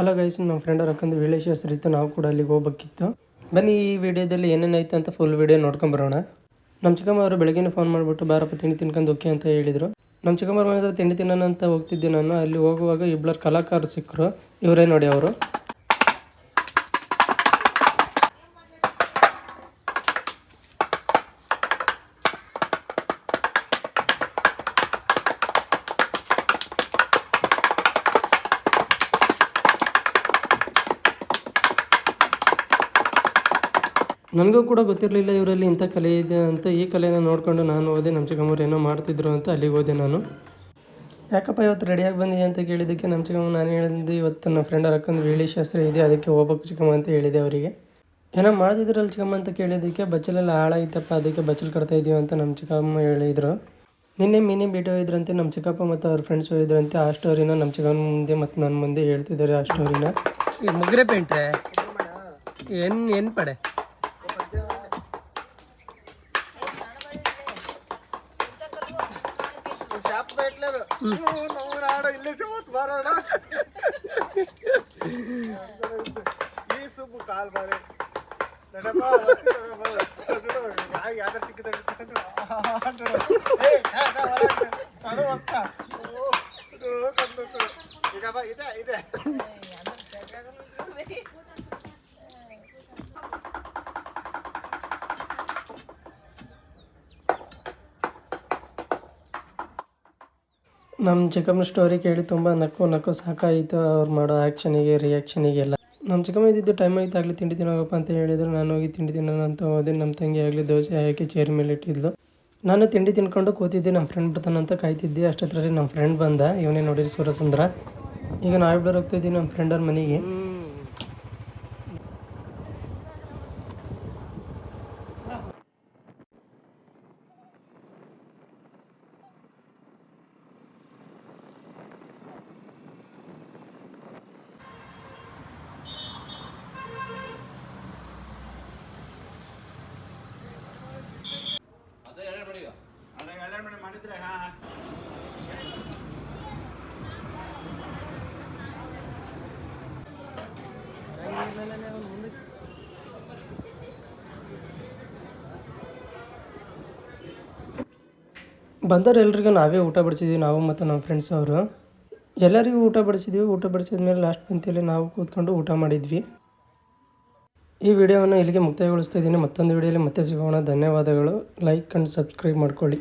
Hello guys ನಮ್ಮ friend ಅವ್ರ ವೀಳೇಶ್ವರ ವೀಳೇಶ್ ಹೆಸರಿತ್ತು ನಾವು ಕೂಡ ಅಲ್ಲಿಗೆ ಹೋಗ್ಬೇಕಿತ್ತು. ಬನ್ನಿ ಈ ವಿಡಿಯೋದಲ್ಲಿ ಏನೇನಾಯ್ತು ಅಂತ ಫುಲ್ ವಿಡಿಯೋ ನೋಡ್ಕೊಂಬರೋಣ ನಮ್ಮ ಚಿಕ್ಕಮ್ಮ ಅವರು ಬೆಳಗ್ಗೆ ಫೋನ್ ಮಾಡಿಬಿಟ್ಟು, ಬಾರಪ್ಪ, ತಿಂಡಿ ತಿನ್ಕೊಂಡು ಓಕೆ ಅಂತ ಹೇಳಿದರು. ನಮ್ಮ ಚಿಕ್ಕಮ್ಮರ ಮನೆ ತಿಂಡಿ ತಿನ್ನೋಣ ಅಂತ ಹೋಗ್ತಿದ್ದೆ ನಾನು. ಅಲ್ಲಿ ಹೋಗುವಾಗ ಇಬ್ಬರು ಕಲಾಕಾರರು ಸಿಕ್ಕರು ಇವರೇ ನೋಡಿ ಅವರು. ನನಗೂ ಕೂಡ ಗೊತ್ತಿರಲಿಲ್ಲ ಇವರಲ್ಲಿ ಇಂಥ ಕಲೆ ಇದೆ ಅಂತ. ಈ ಕಲೆನ ನೋಡಿಕೊಂಡು ನಾನು ಹೋದೆ ನಮ್ಮ ಚಿಕ್ಕಮ್ಮವ್ರು ಏನೋ ಮಾಡ್ತಿದ್ರು ಅಂತ ಅಲ್ಲಿಗೆ ಓದೆ ನಾನು. ಯಾಕಪ್ಪ ಇವತ್ತು ರೆಡಿಯಾಗಿ ಬಂದಿದೆ ಅಂತ ಕೇಳಿದ್ದಕ್ಕೆ ನಮ್ಮ ಚಿಕ್ಕಮ್ಮ ನಾನು ಹೇಳಿದ್ದು, ಇವತ್ತು ನನ್ನ ಫ್ರೆಂಡ್ ಅರಕ್ಕೊಂದು ವೀಳಿ ಶಾಸ್ತ್ರ ಇದೆ, ಅದಕ್ಕೆ ಹೋಗ್ಬೇಕು ಚಿಕ್ಕಮ್ಮ ಅಂತ ಹೇಳಿದೆ ಅವರಿಗೆ. ಏನೋ ಮಾಡ್ತಿದ್ರಲ್ಲ ಚಿಕ್ಕಮ್ಮ ಅಂತ ಕೇಳಿದ್ದಕ್ಕೆ, ಬಚ್ಚಲೆಲ್ಲ ಹಾಳಾಯ್ತಪ್ಪ, ಅದಕ್ಕೆ ಬಚ್ಚಲು ಕಟ್ತಾ ಇದೀವಿ ಅಂತ ನಮ್ಮ ಚಿಕ್ಕಮ್ಮ ಹೇಳಿದರು. ನಿನ್ನೆ ಮಿನಿ ಭೇಟಿ ಹೋಗಿದ್ರಂತೆ ನಮ್ಮ ಚಿಕ್ಕಪ್ಪ ಮತ್ತು ಅವ್ರ ಫ್ರೆಂಡ್ಸ್ ಹೋಗಿದ್ರಂತೆ ಆ ಸ್ಟೋರಿನ ನಮ್ಮ ಚಿಕ್ಕಮ್ಮ ಮುಂದೆ ಮತ್ತು ನನ್ನ ಮುಂದೆ ಹೇಳ್ತಿದ್ದಾರೆ ಆ ಸ್ಟೋರಿನ ಮುಗ್ರೆ ಪೇಂಟ್ರೆ ಏನು ಏನು ಪಡೆ? ಶಾಪ್ పెట్టలేరు నువ్వు రాడు ఇల్లు చెబుతు బారాడు ఈ సూపు కాలు బారే నడపా యాదర్ చిక్కుతాడు అంటాడు నడు వస్తా ఇక ఇదే ఇదే ನಮ್ಮ ಚಿಕ್ಕಮ್ಮನ ಸ್ಟೋರಿ ಕೇಳಿ ತುಂಬ ನಕ್ಕು ನಕ್ಕು ಸಾಕಾಯಿತು. ಅವ್ರು ಮಾಡೋ ಆ್ಯಕ್ಷನಿಗೆ ರಿಯಾಕ್ಷನಿಗೆಲ್ಲ ನಮ್ಮ ಚಿಕ್ಕಮ್ಮ ಇದ್ದಿದ್ದು ಟೈಮ್ ಆಯ್ತು ಆಗಲಿ ತಿಂಡಿ ತಿನ್ನೋಗಪ್ಪ ಅಂತ ಹೇಳಿದ್ರು. ನಾನು ಹೋಗಿ ತಿಂಡಿ ತಿನ್ನೋಣ ಅಂತ ಹೋದೆ. ನಮ್ಮ ತಂಗಿ ಆಗಲಿ ದೋಸೆ ಹಾಕಿ ಚೇರ್ ಮೇಲೆ ಇಟ್ಟಿದ್ಲು. ನಾನು ತಿಂಡಿ ತಿನ್ಕೊಂಡು ಕೂತಿದ್ದೆ. ನಮ್ಮ ಫ್ರೆಂಡ್ ಬರ್ತಾನಂತ ಕಾಯ್ತಿದ್ದೆ. ಅಷ್ಟೊತ್ತರಲ್ಲಿ ನಮ್ಮ ಫ್ರೆಂಡ್ ಬಂದ. ಇವನೇ ನೋಡಿರಿ ಸೂರಸುಂದ್ರ. ಈಗ ನಾವಿಬ್ಬರು ಹೋಗ್ತಿದ್ದೀವಿ ನಮ್ಮ ಫ್ರೆಂಡ್ ಅವ್ರ ಮನೆಗೆ ಬಂದವ್ರು ಎಲ್ರಿಗೂ ನಾವೇ ಊಟ ಬಡಿಸಿದ್ವಿ, ನಾವು ಮತ್ತು ನಮ್ಮ ಫ್ರೆಂಡ್ಸ್ ಅವರು. ಎಲ್ಲರಿಗೂ ಊಟ ಬಡಿಸಿದ್ವಿ, ಊಟ ಬಡಿಸಿದ ಮೇಲೆ ಲಾಸ್ಟ್ ಪಂಕ್ತಿಯಲ್ಲಿ ನಾವು ಕೂತ್ಕೊಂಡು ಊಟ ಮಾಡಿದ್ವಿ. ಈ ವಿಡಿಯೋವನ್ನು ಇಲ್ಲಿಗೆ ಮುಕ್ತಾಯಗೊಳಿಸ್ತಾ ಇದ್ದೀನಿ. ಮತ್ತೊಂದು ವಿಡಿಯೋಲಿ ಮತ್ತೆ ಸಿಗೋಣ. ಧನ್ಯವಾದಗಳು. ಲೈಕ್ ಆ್ಯಂಡ್ ಸಬ್ಸ್ಕ್ರೈಬ್ ಮಾಡ್ಕೊಳ್ಳಿ.